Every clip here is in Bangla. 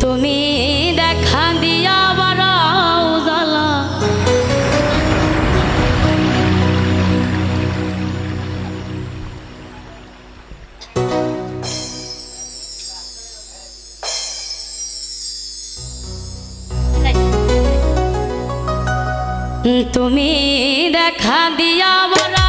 তুমি দেখা দিয়া বারাও জালা তুমি দেখা দিয়া বারা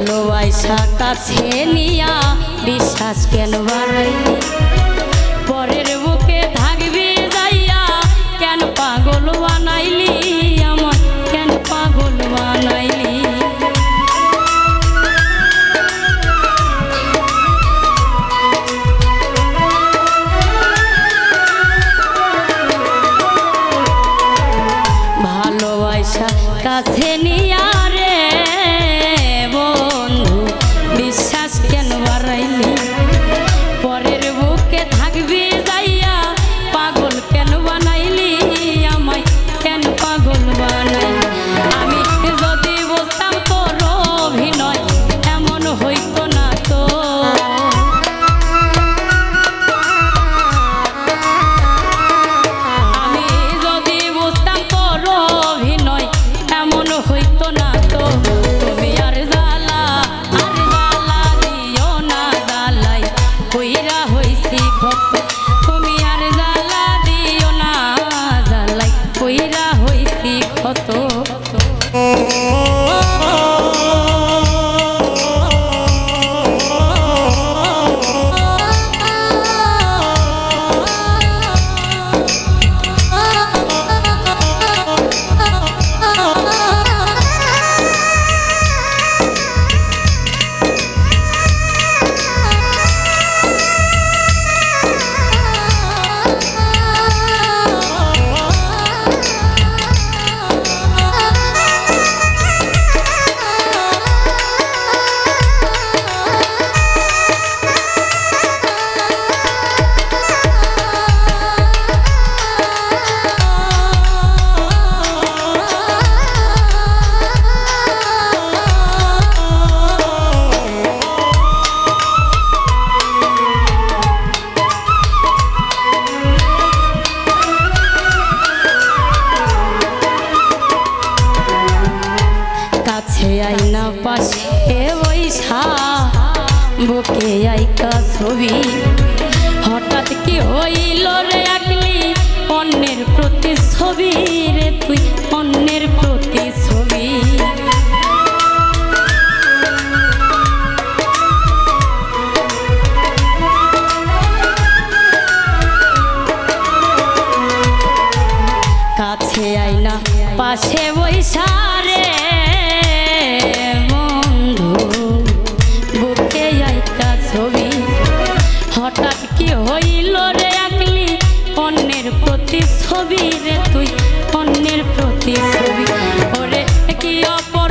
ভালোবাসা কাছে নিয়া বিশ্বাস কেন বাড়াই। পরের বুকে থাকবি যাইয়া, কেন পাগল বানাইলি আমার কেন পাগল বানাইলি? ভালোবাসা কাছে নিয়া বুকে আইকা ছবি। হঠাৎ কি হইল রে আগলি অন্যের প্রতি ছবি রে তুই অন্যের ছবি রে তুই অন্যের প্রতি ছবি ওরে কি অপর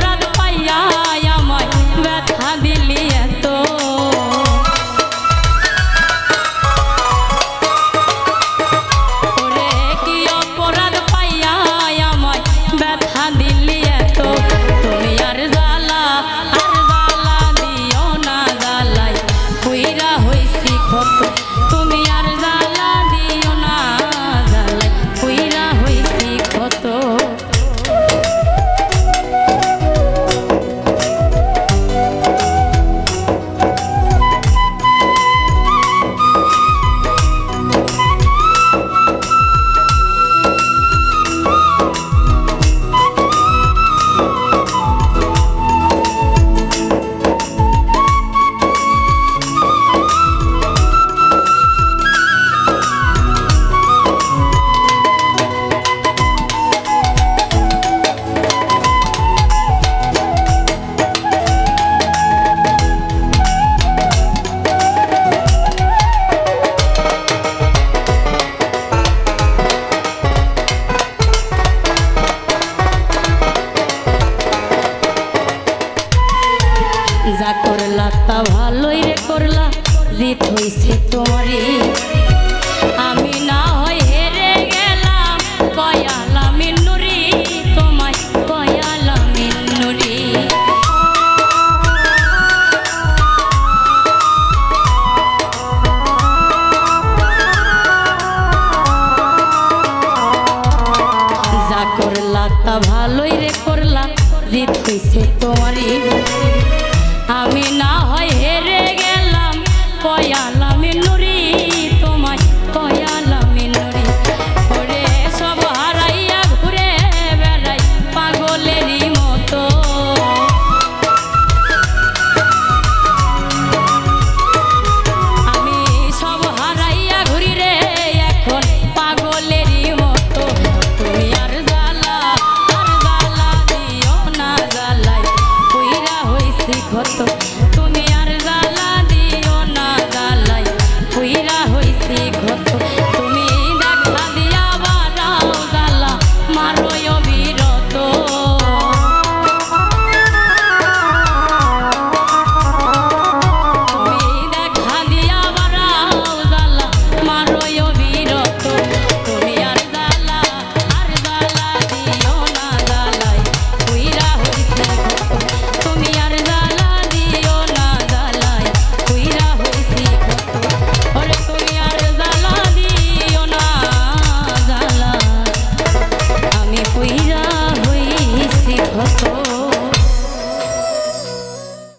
করলা, তা ভালোই রে করলা। জিত হইছে তোমারই। আমি না হই হেরে গেলাম, কয়ালা মিন্নুরি তোমায় কয়ালা মিন্নুরি যা করলা, তা ভালোই রে করলা। জিত হইছে